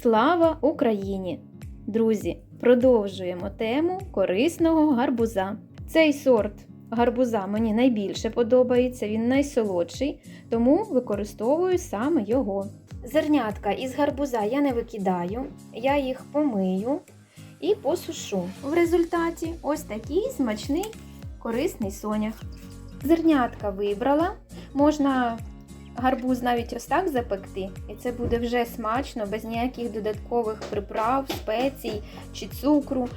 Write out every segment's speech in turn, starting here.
Слава Україні! Друзі, продовжуємо тему корисного гарбуза. Цей сорт гарбуза мені найбільше подобається, він найсолодший, тому використовую саме його. Зернятка із гарбуза я не викидаю, я їх помию і посушу. В результаті ось такий смачний корисний сонях. Зернятка вибрала, можна гарбуз навіть ось так запекти, і це буде вже смачно, без ніяких додаткових приправ, спецій чи цукру.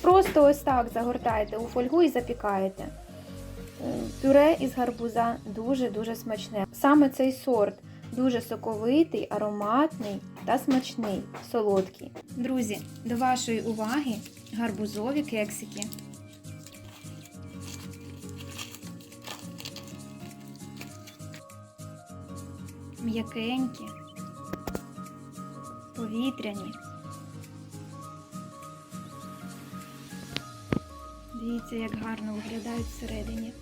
Просто ось так загортаєте у фольгу і запікаєте. Е, Пюре із гарбуза дуже-дуже смачне. Саме цей сорт дуже соковитий, ароматний та смачний, солодкий. Друзі, до вашої уваги гарбузові кексики. М'якенькі, повітряні. Дивіться, як гарно виглядають всередині.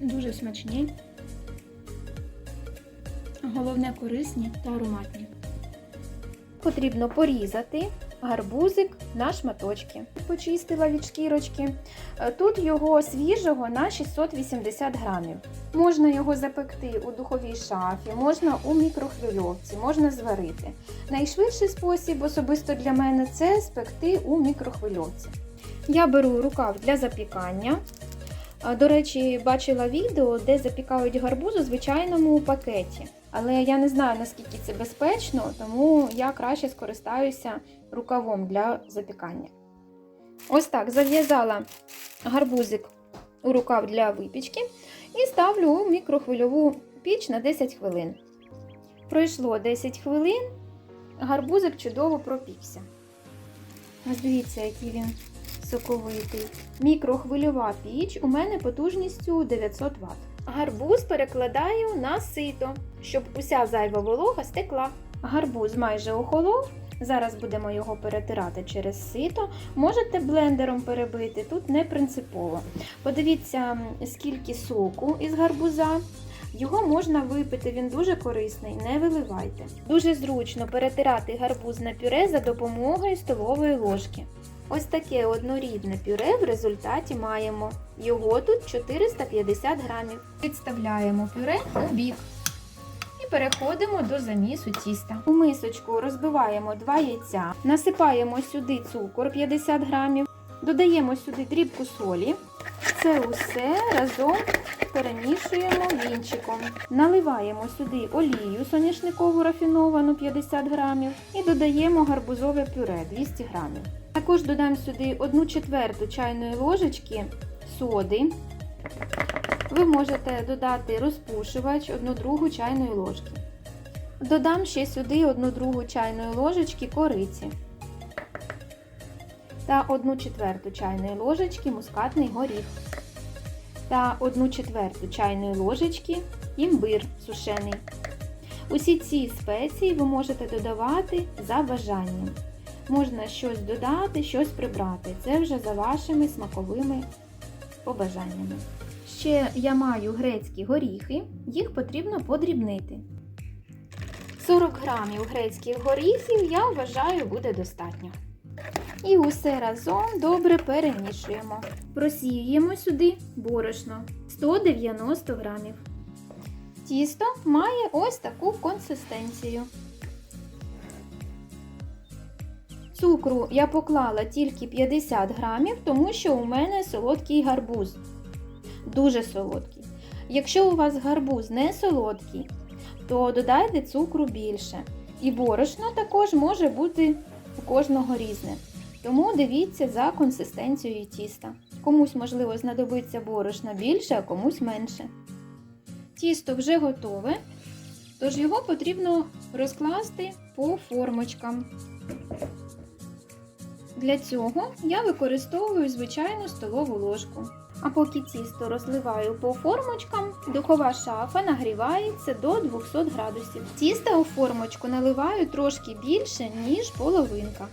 Дуже смачні. Головне корисні та ароматні. Потрібно порізати гарбузик на шматочки. Почистила від шкірочки. Е, Тут його свіжого на 680 грамів. Можна його запекти у духовій шафі, можна у мікрохвильовці, можна зварити. Найшвидший спосіб, особисто для мене, це спекти у мікрохвильовці. Я беру рукав для запікання. До речі, бачила відео, де запікають гарбуз у звичайному пакеті. Але я не знаю, наскільки це безпечно, тому я краще скористаюся рукавом для запікання. Ось так зав'язала гарбузик у рукав для випічки і ставлю у мікрохвильову піч на 10 хвилин. Пройшло 10 хвилин, гарбузик чудово пропікся. Ось дивіться, який він соковитий. Мікрохвильова піч у мене потужністю 900 Вт. Гарбуз перекладаю на сито, щоб уся зайва волога стекла. Гарбуз майже охолов. Зараз будемо його перетирати через сито. Можете блендером перебити, тут не принципово. Подивіться, скільки соку із гарбуза. Його можна випити, він дуже корисний, не виливайте. Дуже зручно перетирати гарбуз на пюре за допомогою столової ложки. Ось таке однорідне пюре в результаті маємо. Його тут 450 грамів. Підставляємо пюре у бік. І переходимо до замісу тіста. У мисочку розбиваємо 2 яйця, насипаємо сюди цукор 50 грамів, додаємо сюди дрібку солі. Це усе разом перемішуємо вінчиком. Наливаємо сюди олію соняшникову рафіновану 50 грамів і додаємо гарбузове пюре 200 грамів. Також додам сюди 1 четверту чайної ложечки соди. Ви можете додати розпушувач 1 другу чайної ложки. Додам ще сюди 1 другу чайної ложечки кориці та 1 четверту чайної ложечки мускатний горіх та 1 четверту чайної ложечки імбир сушений. Усі ці спеції ви можете додавати за бажанням. Можна щось додати, щось прибрати. Це вже за вашими смаковими побажаннями. Ще я маю грецькі горіхи, їх потрібно подрібнити. 40 грамів грецьких горіхів я вважаю буде достатньо. І усе разом добре перемішуємо. Просіюємо сюди борошно 190 грамів. Тісто має ось таку консистенцію. Цукру я поклала тільки 50 грамів, тому що у мене солодкий гарбуз. Дуже солодкий. Якщо у вас гарбуз не солодкий, то додайте цукру більше. І борошно також може бути у кожного різне. Тому дивіться за консистенцією тіста. Комусь, можливо, знадобиться борошна більше, а комусь менше. Тісто вже готове, тож його потрібно розкласти по формочкам. Для цього я використовую звичайну столову ложку. А поки тісто розливаю по формочкам, духова шафа нагрівається до 200 градусів. Тіста у формочку наливаю трошки більше, ніж половинка.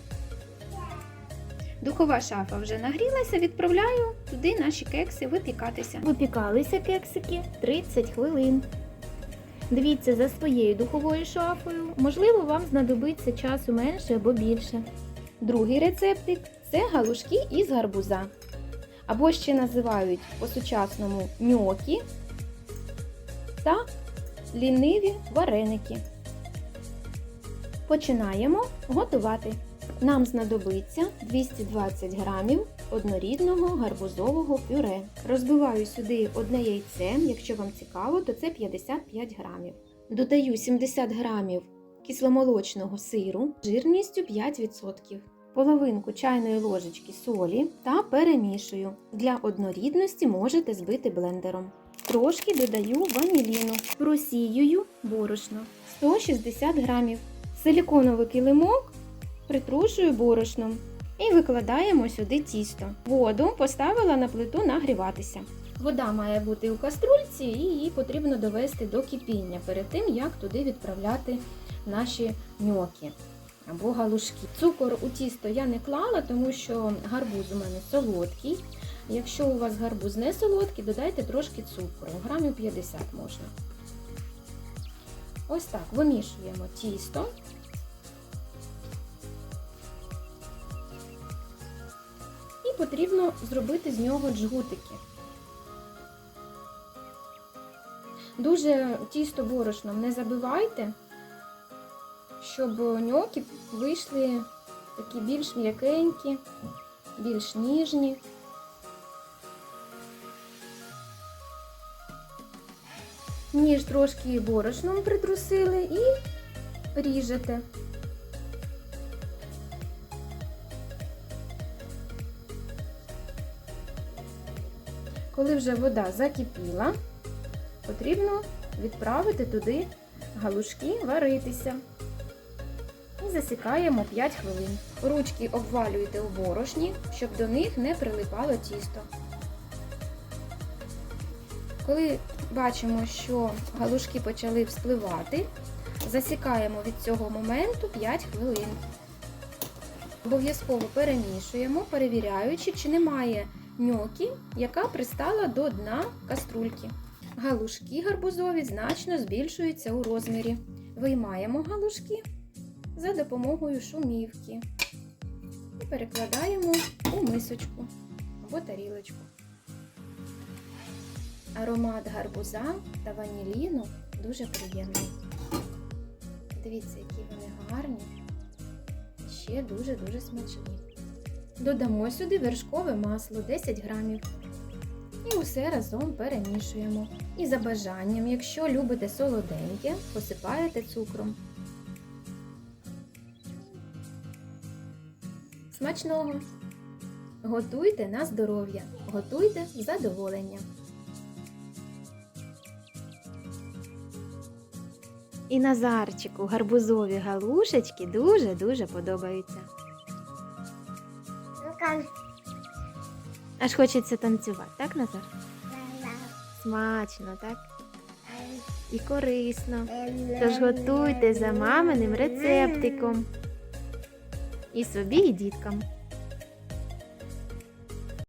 Духова шафа вже нагрілася, відправляю туди наші кекси випікатися. Випікалися кексики 30 хвилин. Дивіться за своєю духовою шафою. Можливо, вам знадобиться часу менше або більше. Другий рецептик це галушки із гарбуза. Або ще називають по-сучасному ньокі та ліниві вареники. Починаємо готувати. Нам знадобиться 220 грамів однорідного гарбузового пюре. Розбиваю сюди одне яйце, якщо вам цікаво, то це 55 грамів. Додаю 70 грамів кисломолочного сиру жирністю 5%, половинку чайної ложечки солі та перемішую. Для однорідності можете збити блендером. Трошки додаю ваніліну, просіюю борошно 160 грамів. Силіконовий килимок притрушую борошном і викладаємо сюди тісто. Воду поставила на плиту нагріватися. Вода має бути у каструльці і її потрібно довести до кипіння перед тим, як туди відправляти наші ньоки або галушки. Цукор у тісто я не клала, тому що гарбуз у мене солодкий. Якщо у вас гарбуз не солодкий, додайте трошки цукру, грамів 50 можна. Ось так вимішуємо тісто. Потрібно зробити з нього джгутики. Дуже тісто борошном не забивайте, щоб ньоки вийшли такі більш м'якенькі, більш ніжні. Ніж трошки борошном притрусили і ріжете. Коли вже вода закипіла, потрібно відправити туди галушки варитися. І засікаємо 5 хвилин. Ручки обвалюйте у борошні, щоб до них не прилипало тісто. Коли бачимо, що галушки почали вспливати, засікаємо від цього моменту 5 хвилин. Обов'язково перемішуємо, перевіряючи, чи немає ньокі, яка пристала до дна каструльки. Галушки гарбузові значно збільшуються у розмірі. Виймаємо галушки за допомогою шумівки і перекладаємо у мисочку або тарілочку. Аромат гарбуза та ваніліну дуже приємний. Дивіться, які вони гарні і ще дуже-дуже смачні. Додамо сюди вершкове масло 10 грамів. І усе разом перемішуємо. І за бажанням, якщо любите солоденьке, посипаєте цукром. Смачного! Готуйте на здоров'я, готуйте з задоволенням. І Назарчику гарбузові галушечки дуже-дуже подобаються. Аж хочеться танцювати, так, Назар? Смачно, так? І корисно. Тож готуйте за маминим рецептиком. І собі, і діткам.